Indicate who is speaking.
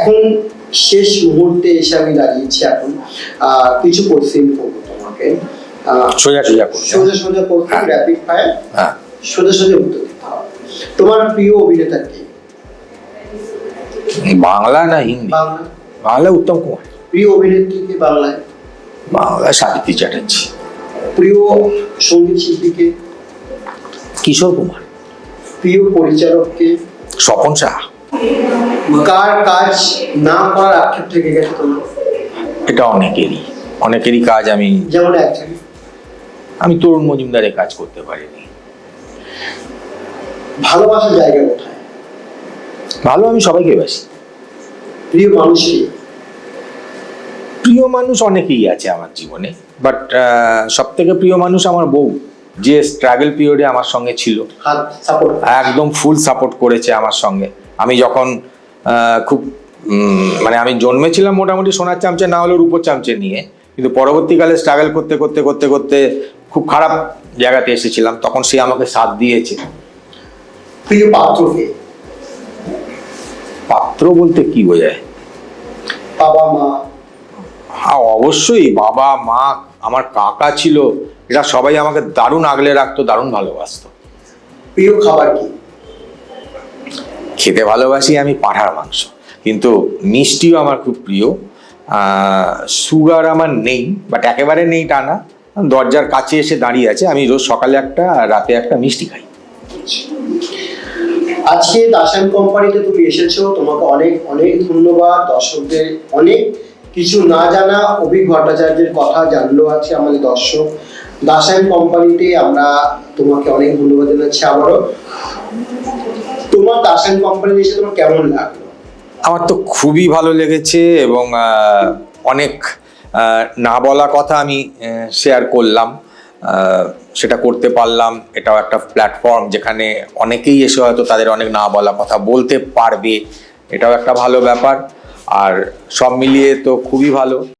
Speaker 1: এখন শেষ মুহূর্তে এসে আমি দাঁড়িয়েছি এখন কিছু কোশ্চেন করব তোমাকে।
Speaker 2: সোজা সোজা
Speaker 1: সোজা সোজা
Speaker 2: হ্যাঁ।
Speaker 1: র্যাপিড ফায়ার সোজা সোজা উত্তর দিতে হবে। তোমার প্রিয় অভিনেতা কে?
Speaker 2: বাংলা না হিন্দি?
Speaker 1: বাংলা।
Speaker 2: বাংলা উত্তম কুমার।
Speaker 1: প্রিয় অভিনেত্রী কে বাংলায়?
Speaker 2: বাংলা সাহিত্যি চ্যাটার্জি।
Speaker 1: প্রিয় সংগীত শিল্পীকে
Speaker 2: কিশোর কুমার।
Speaker 1: প্রিয় পরিচালককে
Speaker 2: স্বপন সাহা।
Speaker 1: কার কাজ না করার আক্ষেপ থেকে গেছে তোমার?
Speaker 2: এটা অনেকেরই অনেকেরই কাজ আমি
Speaker 1: যেমন একজন।
Speaker 2: আমি তরুণ মজুমদারের কাজ করতে পারিনি।
Speaker 1: ভালোবাসার জায়গা কোথায়?
Speaker 2: ভালো আমি সবাইকে বাসি।
Speaker 1: প্রিয় মানুষকে
Speaker 2: প্রিয় মানুষ অনেকেই আছে আমার জীবনে বাট সব থেকে প্রিয় মানুষ আমার বউ যে স্ট্রাগল পিরিয়ডে আমার সঙ্গে ছিল। একদম ফুল সাপোর্ট করেছে আমার সঙ্গে। আমি যখন খুব মানে আমি জন্মেছিলাম মোটামুটি সোনার চামচে না হলেও রূপোর চামচে নিয়ে কিন্তু পরবর্তীকালে স্ট্রাগল করতে করতে করতে করতে খুব খারাপ জায়গাতে এসেছিলাম তখন সে আমাকে সাথ দিয়েছে।
Speaker 1: প্রিয় পাত্রকে
Speaker 2: পাত্র বলতে কি বোঝায়?
Speaker 1: বাবা মা।
Speaker 2: হ্যাঁ অবশ্যই বাবা মা আমার কাকা ছিল এরা সবাই আমাকে দারুণ আগলে রাখতো দারুণ ভালোবাসতো।
Speaker 1: প্রিয় খাবার কি?
Speaker 2: খেতে ভালোবাসি আমি পাঁঠার মাংস। কিন্তু মিষ্টিও আমার খুব প্রিয়। সুগার আমার নেই বাট একেবারে নেই তা না। দরজার কাছে এসে দাঁড়িয়ে আছে। আমি রোজ সকালে একটা রাতে একটা মিষ্টি খাই।
Speaker 1: আজকে দাসান কোম্পানিতে তুমি এসেছ। তোমাকে অনেক অনেক ধন্যবাদ। দর্শকদের অনেক কিছু না জানা অভিক ভট্টাচার্যের কথা জানলো আছে আমাদের দর্শক। দাসান কোম্পানিতে আমরা তোমাকে অনেক ধন্যবাদ জানাচ্ছি আবারও। তোমার দাসান কোম্পানিতে এসে তোমার কেমন লাগল?
Speaker 2: আমার তো খুবই ভালো লেগেছে এবং অনেক না বলা কথা আমি শেয়ার করলাম। সেটা করতে পারলাম। এটাও একটা প্ল্যাটফর্ম যেখানে অনেকেই এসে হয়তো তাদের অনেক না বলা কথা বলতে পারবে। এটাও একটা ভালো ব্যাপার। আর সব মিলিয়ে তো খুবই ভালো।